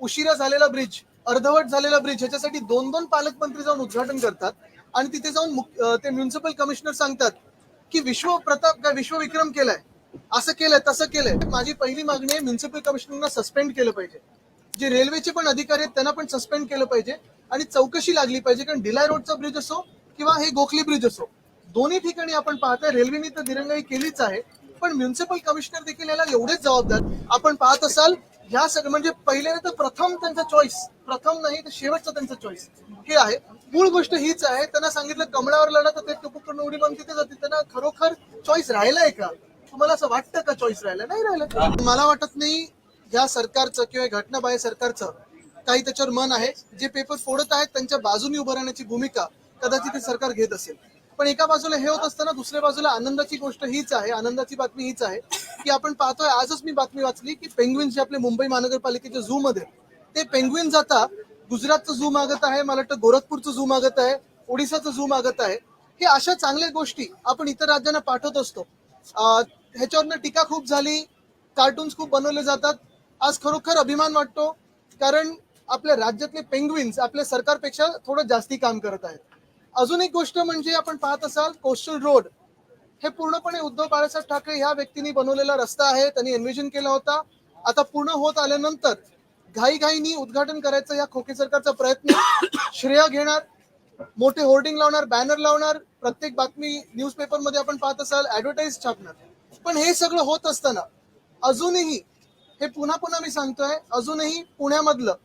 उशिरा झालेला ब्रिज अर्धवट झालेला ब्रिज ह्याच्यासाठी दोन दोन पालकमंत्री जाऊन उद्घाटन करतात. आणि तिथे जाऊन ते म्युन्सिपल कमिशनर सांगतात की विश्व प्रताप काय विश्वविक्रम केलाय? असं केलंय तसं केलंय. माझी पहिली मागणी आहे म्युन्सिपल कमिशनरना सस्पेंड केलं पाहिजे. जे रेल्वेचे पण अधिकारी आहेत त्यांना पण सस्पेंड केलं पाहिजे. आणि चौकशी लागली पाहिजे कारण डिलाय रोडचा ब्रिज असो किंवा हे गोखली ब्रिज असो दोन्ही ठिकाणी आपण पाहतोय रेल्वेने तर दिरंगाई केलीच आहे. पण म्युन्सिपल कमिशनर देखील याला एवढेच जबाबदार. आपण पाहत असाल ह्या सगळं म्हणजे पहिले तर प्रथम त्यांचा चॉईस प्रथम नाही तर शेवटचा त्यांचा चॉईस हे आहे. मूळ गोष्ट हीच आहे. त्यांना सांगितलं कमळावर लढा तर ते टुपूक करून उडी मारून तिथे जाते त्यांना खरोखर चॉईस राहिलाय का? तुम्हाला असं वाटतं का चॉईस राहिला? नाही राहिलं. मला वाटत नाही या सरकारचं किंवा घटना घटनाबाह्य सरकारचं काही त्याच्यावर मन आहे. जे पेपर फोडत आहेत त्यांच्या बाजूने उभं राहण्याची भूमिका कदाचित ते सरकार घेत असेल. पण एका बाजूला हे होत असताना दुसऱ्या बाजूला आनंदाची गोष्ट हीच आहे. आनंदाची बातमी हीच आहे. की आपण पाहतोय आजच मी बातमी वाचली की पेंग्विन जे आपले मुंबई महानगरपालिकेच्या झू मध्ये ते पेंग्विन जाता गुजरातचं झू मागत आहे मला वाटतं गोरखपूरचं झू मागत आहे ओडिसाचं झू मागत आहे. हे अशा चांगल्या गोष्टी आपण इतर राज्यांना पाठवत असतो. ह्याच्यावरनं टीका खूप झाली कार्टून्स खूप बनवले जातात. आज खरोखर अभिमान वाटतो कारण आपल्या राज्यातले पेंग्विन्स आपल्या सरकारपेक्षा थोडं जास्ती काम करत आहेत. अजून एक गोष्ट म्हणजे आपण पाहत असाल कोस्टल रोड हे पूर्णपणे उद्धव बाळासाहेब ठाकरे ह्या व्यक्तींनी बनवलेला रस्ता आहे. त्यांनी एन्व्हिजन केला होता. आता पूर्ण होत आल्यानंतर घाईघाईनी उद्घाटन करायचं या खोके सरकारचा प्रयत्न. श्रेय घेणार मोठे होर्डिंग लावणार बॅनर लावणार प्रत्येक बातमी न्यूजपेपरमध्ये आपण पाहत असाल ऍडव्हर्टाईज छापणार. पण हे सगळं होत असताना अजूनही हे पुन्हा पुन्हा मी सांगतोय अजूनही पुण्यामधलं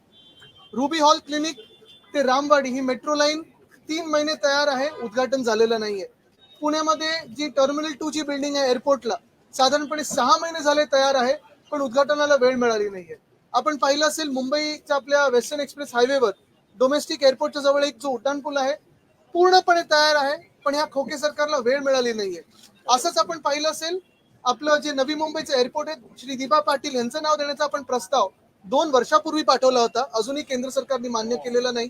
रुबी हॉल क्लिनिक ते रामवाडी ही मेट्रो लाईन तीन महिने तयार आहे उद्घाटन झालेलं नाहीये. पुण्यामध्ये जी टर्मिनल टू ची बिल्डिंग आहे एअरपोर्टला साधारणपणे सहा महिने झाले तयार आहे पण उद्घाटनाला वेळ मिळाली नाहीये. आपण पाहिलं असेल मुंबईच्या आपल्या वेस्टर्न एक्सप्रेस हायवेवर डोमेस्टिक एअरपोर्टच्या जवळ एक जो उड्डाणपूल आहे पूर्णपणे तयार आहे पण ह्या खोके सरकारला वेळ मिळाली नाहीये. असंच आपण पाहिलं असेल आपलं जे नवी मुंबईचं एअरपोर्ट आहे श्री दिबा पाटील यांचं नाव देण्याचा आपण प्रस्ताव दोन वर्षापूर्वी पाठवला होता अजूनही केंद्र सरकारने मान्य केलेला नाही.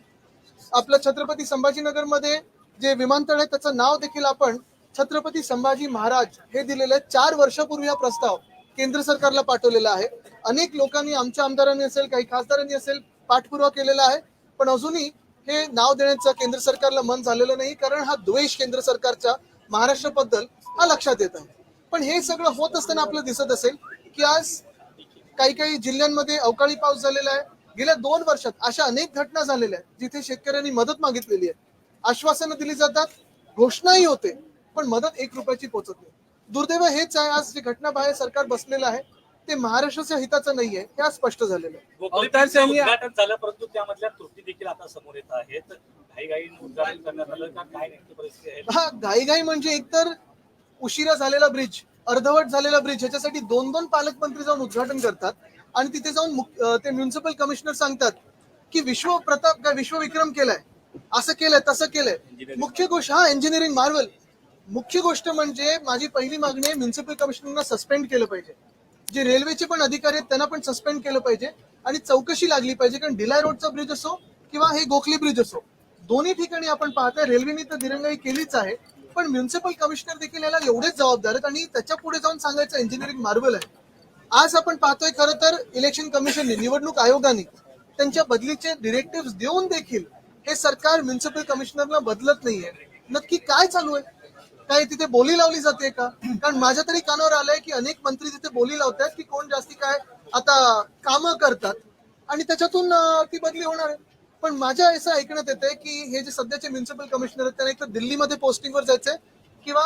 आपलं छत्रपती संभाजीनगरमध्ये जे विमानतळ आहे त्याचं नाव देखील आपण छत्रपती संभाजी महाराज हे दिलेले चार वर्षापूर्वी हा प्रस्ताव केंद्र सरकारला पाठवलेला आहे. अनेक लोकांनी आमच्या आमदारांनी असेल काही खासदारांनी असेल पाठपुरावा केलेला आहे. पण अजूनही हे नाव देण्याचं केंद्र सरकारला मन झालेलं नाही कारण हा द्वेष केंद्र सरकारच्या महाराष्ट्राबद्दल हा लक्षात येत आहे. पण हे सगळं होत असताना आपलं दिसत असेल की आज काही काही जिल्ह्यांमध्ये अवकाळी पाऊस झालेला आहे. गेल्या दोन वर्षात अशा अनेक घटना झालेल्या आहेत जिथे शेतकऱ्यांनी मदत मागितलेली आहे. आश्वासनं दिली जातात घोषणाही होते. पण मदत एक रुपयाची पोहोचत नाही. दुर्दैव हेच आहे आज जे घटना बाहेर सरकार बसलेलं आहे ते महाराष्ट्राच्या हिताचं नाहीये हे आज स्पष्ट झालेलं आहे. झालं परंतु त्यामधल्या त्रुटी देखील आता समोर येत आहेत. घाई उद्घाटन करण्यात आलं का? काय नेमकी परिस्थिती आहे? हा घाईघाई म्हणजे एकतर उशिरा झालेला ब्रिज अर्धवट झालेला ब्रिज ह्याच्यासाठी दोन दोन पालकमंत्री जाऊन उद्घाटन करतात आणि तिथे जाऊन ते म्युन्सिपल कमिशनर सांगतात की विश्व प्रताप काय विश्वविक्रम केलाय असं केलंय तसं केलंय. मुख्य गोष्ट हा इंजिनिअरिंग मार्वल मुख्य गोष्ट म्हणजे माझी पहिली मागणी आहे म्युन्सिपल कमिशनरना सस्पेंड केलं पाहिजे. जे रेल्वेचे पण अधिकारी आहेत त्यांना पण सस्पेंड केलं पाहिजे आणि चौकशी लागली पाहिजे कारण डिलाय रोडचा ब्रिज असो किंवा हे गोखली ब्रिज असो दोन्ही ठिकाणी आपण पाहतोय रेल्वेने तर दिरंगाई केलीच आहे पण म्युन्सिपल कमिशनर देखील याला एवढेच जबाबदार आहेत आणि त्याच्या पुढे जाऊन सांगायचं इंजिनिअरिंग मार्वल आहे. आज आपण पाहतोय खरं तर इलेक्शन कमिशनने निवडणूक आयोगाने त्यांच्या बदलीचे डिरेक्टिव्ह देऊन देखील हे सरकार म्युन्सिपल कमिशनरला बदलत नाहीये. नक्की काय चालू आहे? काय तिथे बोली लावली जाते का? कारण माझ्या तरी कानावर आलंय की अनेक मंत्री तिथे बोली लावतात की कोण जास्ती काय आता कामं करतात आणि त्याच्यातून ती बदली होणार आहे. पण माझ्या असं ऐकण्यात येतंय की हे जे सध्याचे म्युन्सिपल कमिशनर आहेत त्यांना एक तर दिल्लीमध्ये पोस्टिंगवर जायचंय किंवा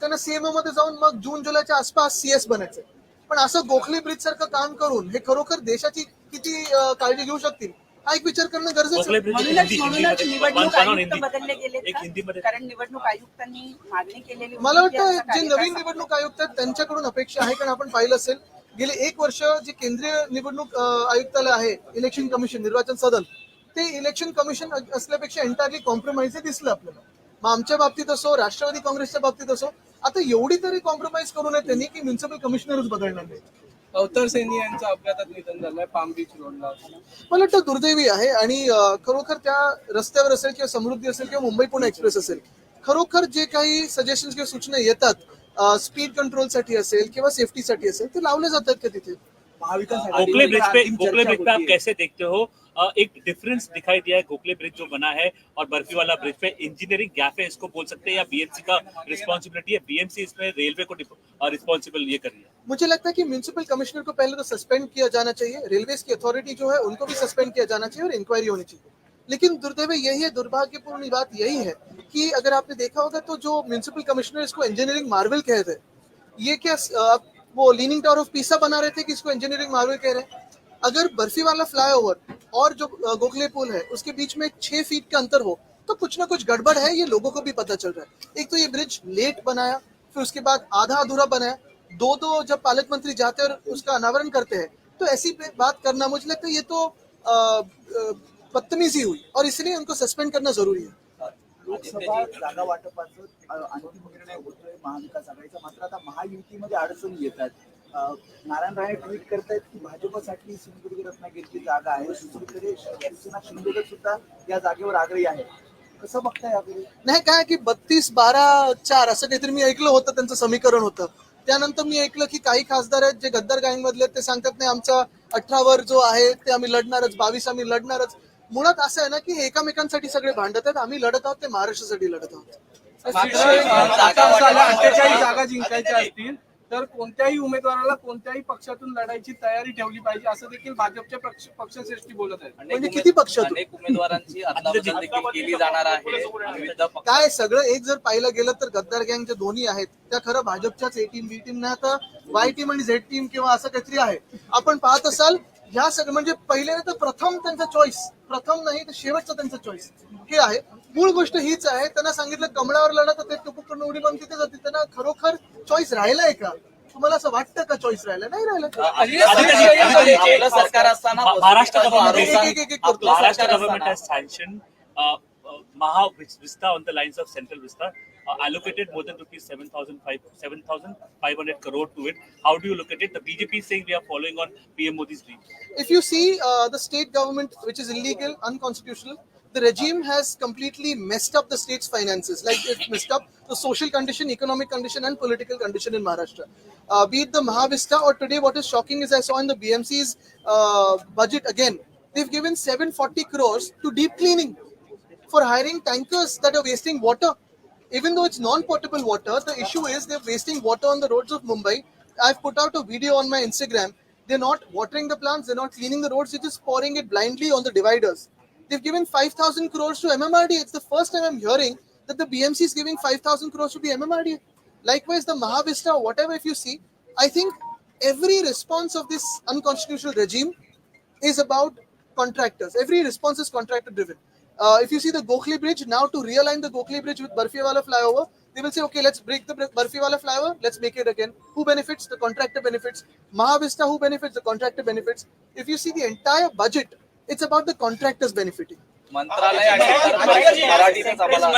त्यांना सीएमओ मध्ये जाऊन मग जून जुलैच्या आसपास सीएस बनायचंय. पण असं गोखली ब्रिज सारखं काम करून हे खरोखर देशाची किती काळजी घेऊ शकतील? हा एक विचार करणं गरजेचं आहे. म्हणूनच म्हणूनच निवडणूक आयुक्त बदलले गेले कारण निवडणूक आयुक्तांनी मागणी केलेली होती मला की वाटतं जे कार्यकाळ नवीन निवडणूक आयुक्त आहेत त्यांच्याकडून अपेक्षा आहे कारण आपण पाहिलं असेल. गेले एक वर्ष जे केंद्रीय निवडणूक अं, आयुक्तालय आहे इलेक्शन कमिशन निर्वाचन सदन ते इलेक्शन कमिशन असल्यापेक्षा एंटायरली कॉम्प्रोमाइज दिसलं आपल्याला. मग आमच्या बाबतीत असो राष्ट्रवादी काँग्रेसच्या बाबतीत असो आता एवढी तरी कॉम्प्रोमाइज करू नये त्यांनी की म्युन्सिपल कमिशनरच बदलणार नाही अवतार सैनी यांचं अपघातात निधन झालंय पाम बीच रोडला. मला वाटतं दुर्दैवी आहे आणि अं, खरोखर त्या रस्त्यावर असेल किंवा समृद्धी असेल किंवा मुंबई पुणे एक्सप्रेस असेल खरोखर जे काही सजेशन किंवा सूचना येतात स्पीड कंट्रोलसाठी असेल किंवा सेफ्टीसाठी असेल ते लावले जातात का तिथे? महाविकास गोखले ब्रिज पे गोखले चर्चा ब्रिज पे आप होती है। कैसे देखते हो? अ, एक डिफरेंस दिखाई दिया है गोखले ब्रिज जो बना है और बर्फी वाला ब्रिज पे। इंजीनियरिंग गैप है इसको बोल सकते हैं या बीएमसी का रिस्पॉन्सिबिलिटी है। बीएमसी इसमें रेलवे को रिस्पॉन्सिबल ये कर रही है। मुझे लगता है कि म्यूनसिपल कमिश्नर को पहले तो सस्पेंड किया जाना चाहिए। रेलवे की अथॉरिटी जो है, उनको भी सस्पेंड किया जाना चाहिए और इंक्वायरी होनी चाहिए। लेकिन दुर्दैव यही है, दुर्भाग्यपूर्ण बात यही है कि अगर आपने देखा होगा तो जो म्यूनिसिपल कमिश्नर इसको इंजीनियरिंग मार्वल कहे थे ये क्या वो लीनिंग टावर ऑफ़ पीसा बना रहे थे कि इसको इंजीनियरिंग मार्वल कह रहे हैं? अगर बर्फ़ी वाला फ्लाईओवर और जो गोखले पुल है, उसके बीच में छह फीट का अंतर हो तो कुछ ना कुछ गड़बड़ है, ये लोगों को भी पता चल रहा है। एक तो ये ब्रिज लेट बनाया, फिर उसके बाद आधा अधूरा बनाया दो दो जब पालक मंत्री जाते और उसका अनावरण करते हैं तो ऐसी बात करना मुझे लगता है ये तो बदतमीजी हुई और इसलिए उनको सस्पेंड करना जरूरी है। लोकसभा जागा वाटपाचं अ, अंतिम निर्णय होतोय महाविकास आघाडीचा. मात्र आता महायुतीमध्ये अडचणी येतात अ, नारायण राणे ट्विट करतायत की भाजपसाठी सिंधुदुर्ग रत्नागिरीची जागा आहे. दुसरीकडे शिवसेना शिंदेगड सुद्धा या जागेवर आग्रही आहे. कसं बघताय याकडे नाही काय की बत्तीस बारा चार असं काहीतरी मी ऐकलं होतं त्यांचं समीकरण होतं. त्यानंतर मी ऐकलं की काही खासदार आहेत जे गद्दार गँग मधले आहेत, ते सांगतात नाही आमचा अठरा वर जो आहे ते आम्ही लढणारच बावीस आम्ही लढणारच. मुळात असं आहे ना की एकामेकांसाठी सगळे भांडत आहेत आम्ही लढत आहोत ते महाराष्ट्रासाठी लढत आहोत. अठ्ठेचाळीस जागा जिंकायच्या असतील. तर कोणत्याही उमेदवाराला कोणत्याही पक्षातून लढायची तयारी ठेवली पाहिजे असं देखील भाजपचे पक्ष पक्षश्रेष्ठी बोलत आहेत. म्हणजे किती पक्षातून? अनेक उमेदवारांची अदलाबदल देखील केली जाणार आहे. विविध पक्ष काय सगळं एक जर पाहिलं गेलं तर गद्दार गँग जे दोन्ही आहेत त्या खरं भाजपच्याच ए टीम बी टीम नाही आता वाय टीम आणि झेड टीम किंवा असं काहीतरी आहे. आपण पाहत असाल ह्या सगळं म्हणजे पहिले तर प्रथम त्यांचा चॉईस प्रथम नाही तर शेवटचा त्यांचा चॉईस हे आहे. मूळ गोष्ट हीच आहे. त्यांना सांगितलं कमळावर लढा तर ते करून उडी मग तिथे जाते त्यांना खरोखर चॉईस राहिलाय का? तुम्हाला असं वाटतं का चॉईस राहिलं नाही राहिलं सरकार असताना Maha vista on the lines of central vista allocated more rupees seven thousand five seven thousand five hundred crore to it how do look it BJP saying following PM Modi if you see the state government which is the regime has completely messed up the state's finances. Like it's messed up the social condition, economic condition, and political condition in Maharashtra. Uh, be it the Mahavista or today, what is shocking is I saw in the BMC's uh, budget again, they've given 740 crores to deep cleaning for hiring tankers that are wasting water. Even though it's non-potable water, the issue is they're wasting water on the roads of Mumbai. I've put out a video on my Instagram. They're not watering the plants, they're not cleaning the roads, they're just pouring it blindly on the dividers. They've given 5,000 crores to MMRD. It's the first time I'm hearing that the BMC is giving 5,000 crores to the MMRD. Likewise, the Mahavista, whatever, if you see, I think every response of this unconstitutional regime is about contractors. Every response is contractor driven. Uh, if you see the Gokhli Bridge, now to realign the Gokhli Bridge with Barfiwala flyover, they will say, okay, let's break the Bar- Barfiwala flyover, let's make it again. Who benefits? The contractor benefits. Mahavista, who benefits? The contractor benefits. If you see the entire budget, it's about the contractors benefiting. मंत्रालय आणि मराठीतच आम्हाला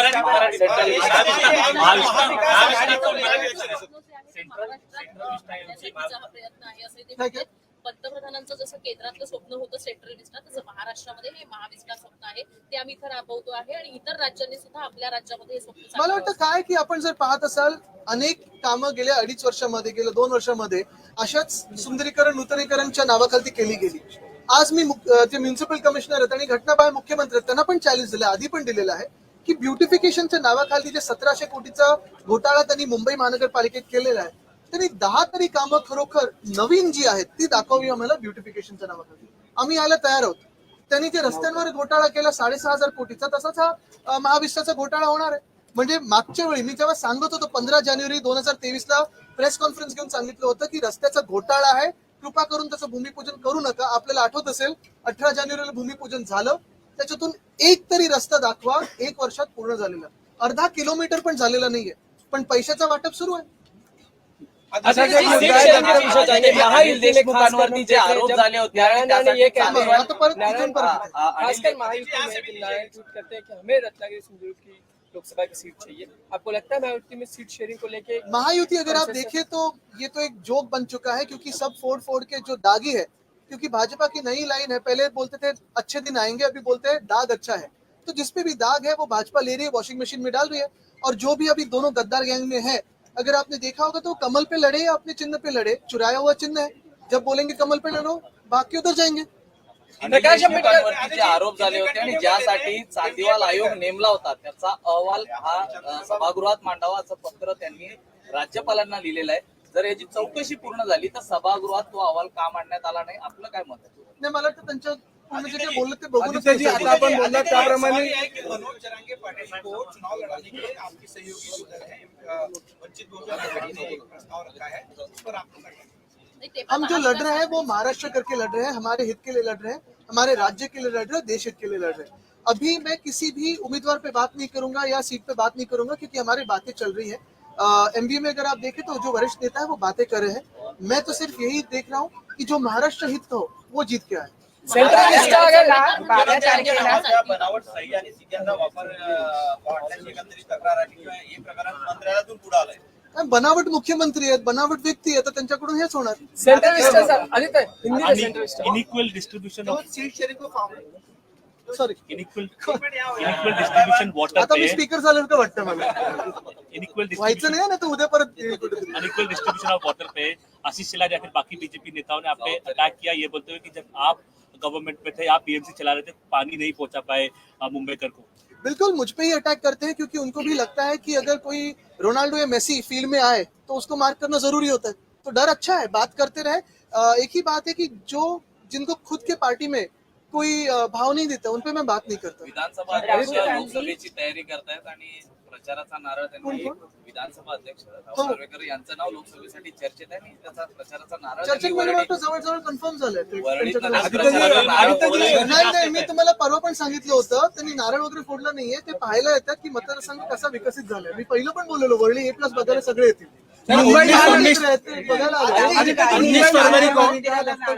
central प्रयत्न आहे. असं ते म्हणतात पंतप्रधानांचं जसं केंद्रातलं स्वप्न होतं सेंट्रल विस्टा तसं महाराष्ट्रामध्ये हे महाविस्टा स्वप्न आहे. ते आम्ही इथं राबवतो आहे आणि इतर राज्यांनी सुद्धा आपल्या राज्यामध्ये हे स्वप्न मला. वाटतं काय की आपण जर पाहत असाल अनेक कामं गेल्या अडीच वर्षामध्ये गेल्या दोन वर्षामध्ये अशाच सुंदरीकरण नूतनीकरणच्या नावाखाली केली गेली. आज मी जे म्युन्सिपल कमिशनर आहेत आणि घटनाबाह्य मुख्यमंत्री आहेत त्यांना पण चॅलेंज दिलं आधी पण दिलेलं आहे की ब्युटिफिकेशनच्या नावाखाली जे सतराशे कोटीचा घोटाळा त्यांनी मुंबई महानगरपालिकेत केलेला आहे त्यांनी दहा तरी कामं खरोखर नवीन जी आहेत ती दाखवावी आम्हाला ब्युटिफिकेशनच्या नावाखाली. आम्ही यायला तयार आहोत. त्यांनी जे रस्त्यांवर घोटाळा केला साडेसहा हजार कोटीचा तसाच हा महाविश्वाचा घोटाळा होणार आहे. म्हणजे मागच्या वेळी मी जेव्हा सांगत होतो पंधरा जानेवारी दोन हजार तेवीस ला प्रेस कॉन्फरन्स घेऊन सांगितलं होतं की रस्त्याचा घोटाळा आहे कृपा करून त्याचं भूमिपूजन करू नका. आपल्याला आठवत असेल अठरा जानेवारीला भूमिपूजन झालं. त्याच्यातून एक तरी रस्ता दाखवा एक वर्षात पूर्ण झालेला. अर्धा किलोमीटर पण झालेला नाहीये. पण पैशाचं वाटप सुरू आहे. असा जो मुद्दा आहे त्याचा विषय अनिल देशमुखांवरती जे आरोप झाले होते आणि त्यासाठी आता चालू परत नारायण- इथून परत आ- आ- अनिल खासकर महायुति में कि नारायण ट्वीट करते हैं कि हमें रत्नागिरी सिंधुदुर्ग की लोकसभा की सीट चाहिए। आपको लगता है महायुति में सीट शेयरिंग को लेके महायुति अगर आप देखें तो ये तो एक जोक बन चुका है क्योंकि सब फोड़ फोड़ के जो दागी है क्योंकि भाजपा की नई लाइन है पहले बोलते थे अच्छे दिन आएँगे अभी बोलते हैं दाग अच्छा है। तो जिसपे भी दाग है वो भाजपा ले रही है वॉशिंग मशीन में डाल रही है। और जो भी अभी दोनों गद्दार गैंग में है अगर आपने देखा होगा तो कमल पे लड़े या अपने चिन्ह पे लड़े चुराया हुआ चिन्ह है। जब बोलेंगे कमल पे लड़ो बाकी उधर जाएँगे। प्रकाश आरोप झाले होते आणि ज्यासाठी चांदीवाल आयोग नेमला होता त्याचा अहवाल हा सभागृहात मांडावा असं पत्र त्यांनी राज्यपालांना लिहिलेलं आहे जर याची चौकशी पूर्ण झाली तर सभागृहात तो अहवाल का मांडण्यात आला नाही आपलं काय मत आहे नाही मला वाटतं त्यांच्या है वंचित बहुजन आघाड़ी ने एक प्रस्ताव रखा है उस पर आपको हम जो लड़ रहे हैं वो महाराष्ट्र करके लड़ रहे हैं हमारे हित के लिए लड़ रहे हैं हमारे राज्य के लिए लड़ रहे हैं देश हित के लिए लड़ रहे हैं। अभी मैं किसी भी उम्मीदवार पे बात नहीं करूँगा या सीट पे बात नहीं करूँगा क्योंकि हमारी बातें चल रही है। एमबीए में अगर आप देखें तो जो वरिष्ठ नेता है वो बातें कर रहे हैं। मैं तो सिर्फ़ यही देख रहा हूँ कि जो महाराष्ट्र हित का हो वो जीत के आए। बनावट बनावट मुख्यमंत्री आहेत बनावट व्यक्ती आहेत तर त्यांच्याकडून हेच होणार. सेंट्रल लिस्टचा आदित्य हिंदी में central list unequal distribution of seat sharing को फावलं सॉरी distribution water आता मी पे स्पीकर झाल्यासारखं वाटतं मला? Unequal व्हायचं नाही ना तर उद्या परत येईल कुठेतरी अनइक्वल डिस्ट्रीब्यूशन ऑफ वाटर पे आशीष शेलार या फिर बाकी बीजेपी नेताओं ने आप पे अटैक किया। ये बोलते हुए कि जब आप गवर्नमेंट में थे आप बीएमसी चला रहे थे पानी नहीं पहुंचा पाए अ, मुंबईकर को। बिल्कुल मुझ पे ही अटैक करते हैं क्योंकि उनको भी लगता है कि अगर कोई रोनाल्डो या मेसी फ़ील्ड में आए तो उसको मार्क करना ज़रूरी होता है। तो डर अच्छा है बात करते रहे। एक ही बात है कि जो जिनको खुद के पार्टी में कोई भाव नहीं देता उन पे मैं बात नहीं करता। विधानसभा अध्यक्ष लोकसभेची तयारी करतायत आणि प्रचाराचा नारळ त्यांनी विधानसभा अध्यक्ष राव हो. सार्वेकर यांचं नाव लोकसभेसाठी चर्चेत आहे आणि त्याचा प्रचाराचा नारळ चर्चेत मला वाटतं जवळजवळ कन्फर्म झालंय. ते नाही नाही मी तुम्हाला परवा पण सांगितलं होतं त्यांनी नारळ वगैरे फोडलं नाहीये ते पाहायला येतात की मतदारसंघ कसा विकसित झालाय. मी पहिलं पण बोललेलो वरळी ए प्लस बघायला सगळे येतील. मुंबई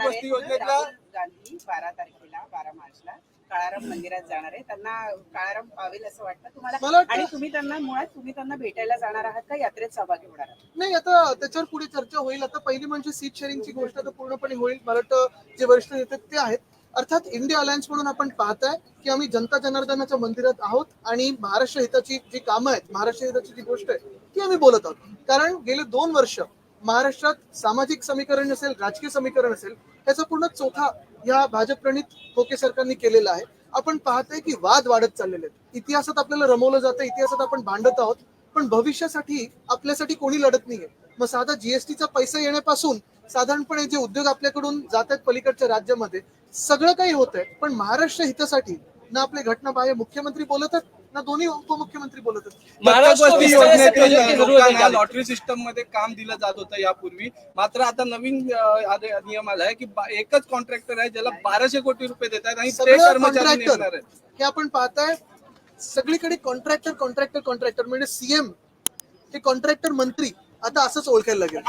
वस्ती. योजनेतला- गांधी बारा तारखेला बारा मार्चला काळाराम मंदिरात जाणार आहे. त्यांना काळाराम पावेल असं वाटतं मला तुम्हाला वाटतं- आणि तुम्ही त्यांना मुळात तुम्ही त्यांना भेटायला जाणार आहात का? यात्रेत सहभागी होणार आहात? नाही आता त्याच्यावर पुढे चर्चा होईल. आता पहिली म्हणजे सीट शेअरिंगची गोष्ट तर पूर्णपणे होईल. मला वाटतं जे वरिष्ठ नेते ते आहेत. अर्थात इंडिया अलायन्स म्हणून आपण पाहताय की आम्ही जनता जनार्दनाच्या मंदिरात आहोत आणि महाराष्ट्र हिताची जी कामं आहेत महाराष्ट्र हिताची जी गोष्ट आहे ती आम्ही बोलत आहोत. कारण गेले दोन वर्ष महाराष्ट्रात सामाजिक समीकरण असेल राजकीय समीकरण असेल त्याचा पूर्ण चोथा या भाजप प्रणित खोके सरकारने केलेला आहे. आपण पाहतोय की वाद वाढत चाललेले आहेत. इतिहासात आपल्याला रमवलं जातं इतिहासात आपण भांडत आहोत पण भविष्यासाठी आपल्यासाठी कोणी लढत नाहीये. मग साधा जीएसटीचा पैसा येण्यापासून साधारणपणे जे उद्योग आपल्याकडून जात आहेत पलीकडच्या राज्यामध्ये सगळं काही होत आहे पण महाराष्ट्र हितासाठी ना आपले घटनाबाह्य मुख्यमंत्री बोलत आहेत ना दोन्ही उपमुख्यमंत्री बोलत आहेत. लॉटरी सिस्टममध्ये काम दिलं जात होतं यापूर्वी. मात्र आता नवीन नियम आला आहे की एकच कॉन्ट्रॅक्टर आहे ज्याला बाराशे कोटी रुपये देतात आणि ते सगळं कर्मचारी नेमणार कॉन्ट्रॅक्टर आहेत. हे आपण पाहताय सगळीकडे कॉन्ट्रॅक्टर कॉन्ट्रॅक्टर कॉन्ट्रॅक्टर म्हणजे सीएम हे कॉन्ट्रॅक्टर मंत्री आता असंच ओळखायला लागेल.